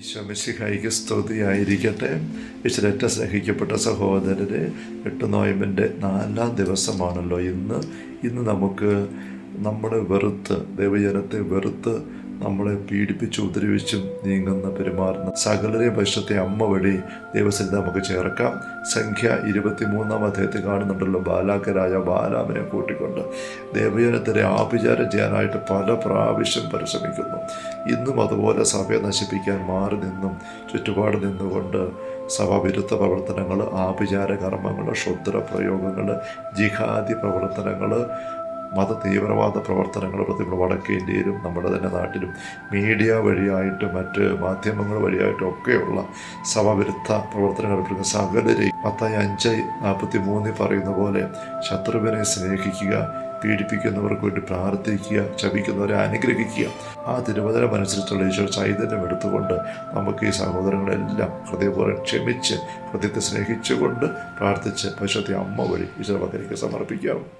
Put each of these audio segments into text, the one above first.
ഈശോമിശിഹായിക്ക് സ്തുതിയായിരിക്കട്ടെ. ഈശ്വരറ്റ സ്നേഹിക്കപ്പെട്ട സഹോദരരെ എട്ട് നോയമ്പിന്റെ നാലാം ദിവസമാണല്ലോ ഇന്ന്. ഇന്ന് നമുക്ക് നമ്മുടെ വെറുത്ത് ദൈവജനത്തെ വെറുത്ത് നമ്മളെ പീഡിപ്പിച്ച് ഉപദ്രവിച്ചും നീങ്ങുന്ന പെരുമാറുന്ന സകലരെയും പരിശുദ്ധ അമ്മ വഴി ദൈവസന്നിധി നമുക്ക് ചേർക്കാം. സംഖ്യ ഇരുപത്തിമൂന്നാം അധ്യായത്തിൽ കാണുന്നുണ്ടല്ലോ ബാലാക്കരായ ബാലാമിനെ കൂട്ടിക്കൊണ്ട്. ദേവജനത്തിനെ ആഭിചാരം ചെയ്യാനായിട്ട് പല പ്രാവശ്യം പരിശ്രമിക്കുന്നു. ഇന്നും അതുപോലെ സഭയെ നശിപ്പിക്കാൻ മാറി നിന്നും ചുറ്റുപാട് നിന്നുകൊണ്ട് സഭാവിരുദ്ധ പ്രവർത്തനങ്ങൾ ആഭിചാര കർമ്മങ്ങൾ ക്ഷുദ്ര പ്രയോഗങ്ങൾ ജിഹാദി പ്രവർത്തനങ്ങൾ മത തീവ്രവാദ പ്രവർത്തനങ്ങൾ പ്രതി വടക്കേ ഇന്ത്യയിലും നമ്മുടെ തന്നെ നാട്ടിലും മീഡിയ വഴിയായിട്ടും മറ്റ് മാധ്യമങ്ങൾ വഴിയായിട്ടും ഒക്കെയുള്ള സമവിരുദ്ധ പ്രവർത്തനങ്ങൾ എടുക്കുന്ന സകലരെയും പത്തായി അഞ്ച് നാൽപ്പത്തി മൂന്നിൽ പറയുന്ന പോലെ ശത്രുവിനെ സ്നേഹിക്കുക പീഡിപ്പിക്കുന്നവർക്ക് വേണ്ടി പ്രാർത്ഥിക്കുക ശപിക്കുന്നവരെ അനുഗ്രഹിക്കുക. ആ തിരുവചനം അനുസരിച്ചുള്ള ഈശോ ചൈതന്യം എടുത്തുകൊണ്ട് നമുക്ക് ഈ സഹോദരങ്ങളെല്ലാം ഹൃദയപൂർവം ക്ഷമിച്ച് ഹൃദയത്തെ സ്നേഹിച്ചുകൊണ്ട് പ്രാർത്ഥിച്ച് പശുത്തെ അമ്മ വഴി ഈശ്വര സമർപ്പിക്കാം.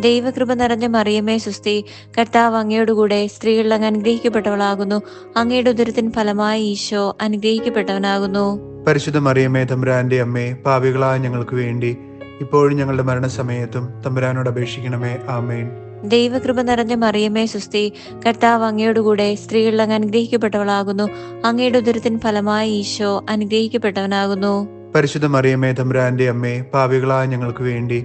ദൈവകൃപ നിറഞ്ഞ മറിയമേ സുസ്തി. കർത്താവ് അങ്ങയോടുകൂടെ സ്ത്രീകളിൽ അങ്ങ് അനുഗ്രഹിക്കപ്പെട്ടവളാകുന്നു. അങ്ങയുടെ ഉദരത്തിൻ ഫലമായി ഈശോ അനുഗ്രഹിക്കപ്പെട്ടവനാകുന്നു. പരിശുദ്ധ മറിയമേ തമ്പുരാന്റെ അമ്മേ പാവികളായ ഞങ്ങൾക്ക് വേണ്ടി ഇപ്പോഴും ഞങ്ങളുടെ മരണസമയത്തും തമ്പുരാനോട് അപേക്ഷിക്കണമേ. ആമേൻ. ദൈവകൃപ നിറഞ്ഞ മറിയമേ സുസ്തി. കർത്താവ് അങ്ങയോടുകൂടെ സ്ത്രീകളിൽ അങ്ങ് അനുഗ്രഹിക്കപ്പെട്ടവളാകുന്നു. അങ്ങയുടെ ഉദരത്തിൻ ഫലമായി ഈശോ അനുഗ്രഹിക്കപ്പെട്ടവനാകുന്നു. പരിശുദ്ധ മറിയമേ തമ്പുരാന്റെ അമ്മേ പാവികളായ ഞങ്ങൾക്ക് വേണ്ടി